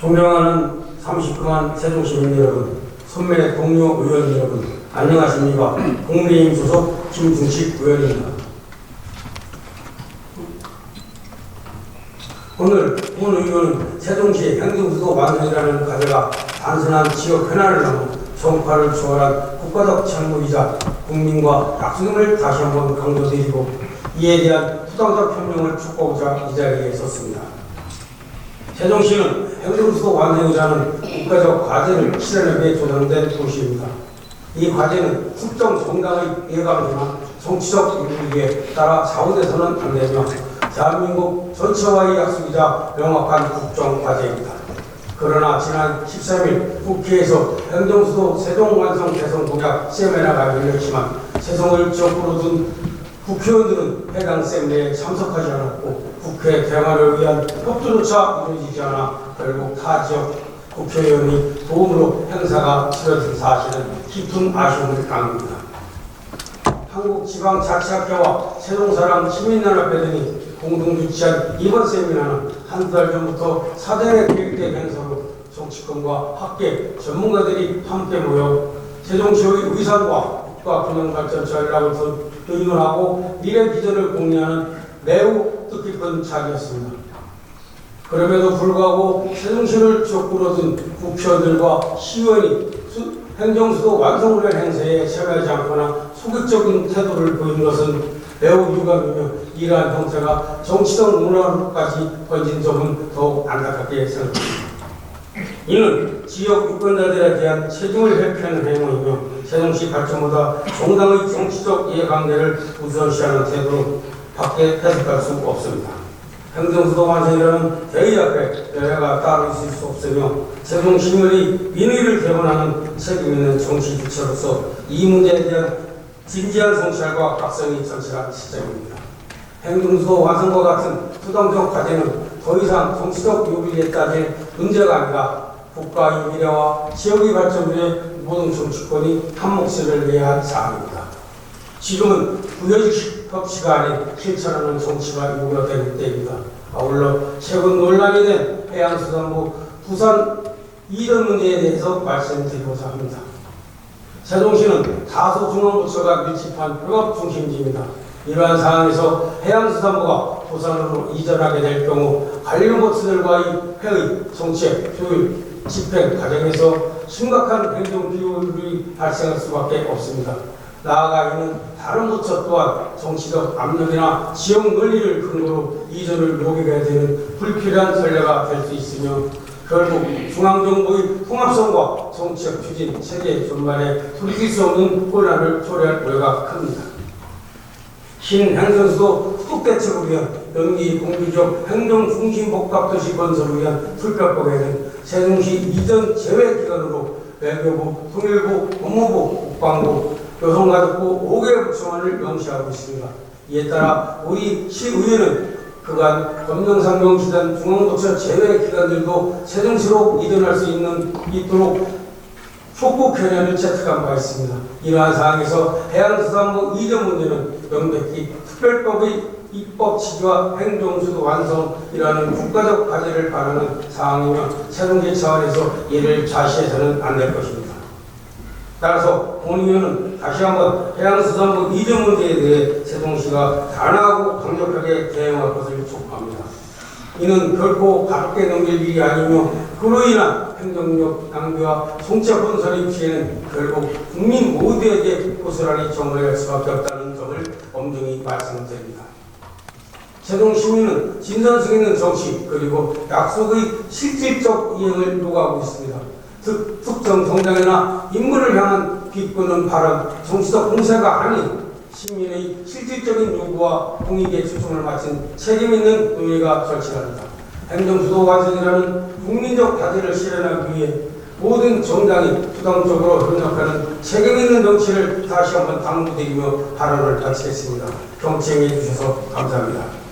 존경하는 39만 세종시민 여러분, 선배 동료 의원 여러분, 안녕하십니까. 국민의힘 소속 김중식 의원입니다. 오늘 본 의원은 세종시 행정수도 완성이라는 과제가 단순한 지역 현안을 넘어 정파를 초월한 국가적 책무이자 국민과 약속임을 다시 한번 강조드리고 이에 대한 부당적 협력을 촉구하고자 이 자리에 섰습니다. 세종시는 행정수도 완성이라는 국가적 과제를 실현하기 위해 조성된 도시입니다. 이 과제는 특정 정당의 예감이나 정치적 이익에 따라 좌우돼서는 안 되며 대한민국 전체와의 약속이자 명확한 국정 과제입니다. 그러나 지난 13일 국회에서 행정수도 세종 완성 개선 공약 세미나가 열렸지만 세종을 지역구로 둔 국회의원들은 해당 세미나에 참석하지 않았고 국회 대화를 위한 협조조차 이루어지지 않아 결국 타 지역 국회의원이 도움으로 행사가 치러진 사실은 깊은 아쉬움을 당깁니다. 한국지방자치학회와 세종사랑 시민연합회 등이 공동 주최한 이번 세미나는 한 달 전부터 사전에 계획된 행사로 정치권과 학계, 전문가들이 함께 모여 세종시의 위상과 국가균형발전 전략을 의논하고 미래 비전을 공유하는 매우 뜻깊은 자리였습니다. 그럼에도 불구하고 세종시를 지역구로 둔 국회의원들과 시의원이 수- 행정수도 완성을 위한 행사에 참여하지 않거나 소극적인 태도를 보인 것은 매우 유감이며 이러한 형태가 정치적 문화로까지 번진 점은 더욱 안타깝게 생각합니다. 이는 지역 유권자들에 대한 책임을 회피하는 행동이며 세종시 발전보다 정당의 정치적 이해관계를 우선시하는 태도로 밖에 해석할 수 없습니다. 행정수도 완성이라는 대의 앞에 여야가 따로 있을 수 없으며 세종 시민의 민의를 대변하는 책임 있는 정치 주체로서 이 문제에 대한 진지한 성찰과 각성이 절실한 시점입니다. 행정수도 완성과 같은 부당적 과제는 더 이상 정치적 요비에 따질 문제가 아니라 국가의 미래와 지역의 발전을 위해 모든 정치권이 한 목소리를 내야 할 사안입니다. 지금은 협치가 아닌 실천하는 정치가 요구되는 때입니다. 아울러 최근 논란이 된 해양수산부 부산 이전 문제에 대해서 말씀드리고자 합니다. 세종시는 다소 중앙부처가 밀집한 벽업 중심지입니다. 이러한 상황에서 해양수산부가 부산으로 이전하게 될 경우 관련 부처들과의 회의, 정책, 교육, 집행 과정에서 심각한 행정 비효율이 발생할 수밖에 없습니다. 나아가 이는 다른 부처 또한 정치적 압력이나 지역 논리를 근거로 이전을 요구해야 되는 불필요한 전례가 될 수 있으며 결국 중앙정부의 통합성과 정치적 추진, 체계 전반에 돌이킬 수 없는 혼란을 초래할 우려가 큽니다. 신행정수도 후속대책을 위한 연기 공기적 행정 중심 복합도시 건설을 위한 풀결법에는 세종시 이전 제외 기관으로 외교부, 통일부, 법무부, 국방부, 여성가족부 5개 부처만을 명시하고 있습니다. 이에 따라 우리 시의회는 그간 검정상명시단 중앙부처 제외 기관들도 세종시로 이전할 수 있는 있도록 촉구 견해를 채택한 바 있습니다. 이러한 상황에서 해양수산부 이전 문제는 명백히 특별법의 입법 취지와 행정수도 완성이라는 국가적 과제를 바라는 상황이며 세종시 차원에서 이를 좌시해서는 안 될 것입니다. 따라서 본의원은 다시 한번 해양수산부 이전 문제에 대해 세종시가 단호하고 강력하게 대응할 것을 촉구합니다. 이는 결코 가볍게 넘길 일이 아니며 그로 인한 행정력 낭비와 정책 혼선의 피해는 결국 국민 모두에게 고스란히 정리할 수밖에 없다는 점을 엄중히 말씀드립니다. 세종 시민은 진전성 있는 정치 그리고 약속의 실질적 이행을 요구하고 있습니다. 특, 특정 정당이나 인물을 향한 비꼬는 발언, 정치적 공세가 아닌 시민의 실질적인 요구와 공익에 초점을 맞춘 책임 있는 논의가 절실합니다. 행정주도 완성이라는 국민적 과제를 실현하기 위해 모든 정당이 부당적으로 협력하는 책임 있는 정치를 다시 한번 당부드리며 발언을 마치겠습니다. 경청해 주셔서 감사합니다.